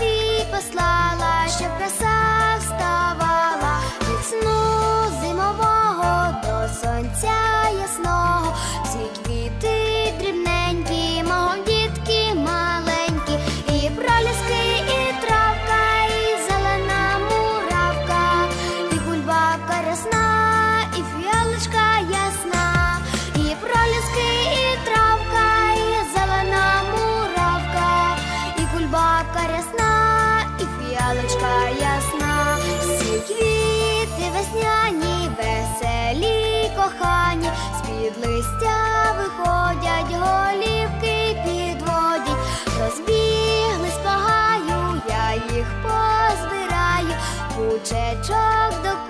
ти послала, щоб краса. під листя виходять голівки підводять, розбіглись по гаю, я їх позбираю, кучечок до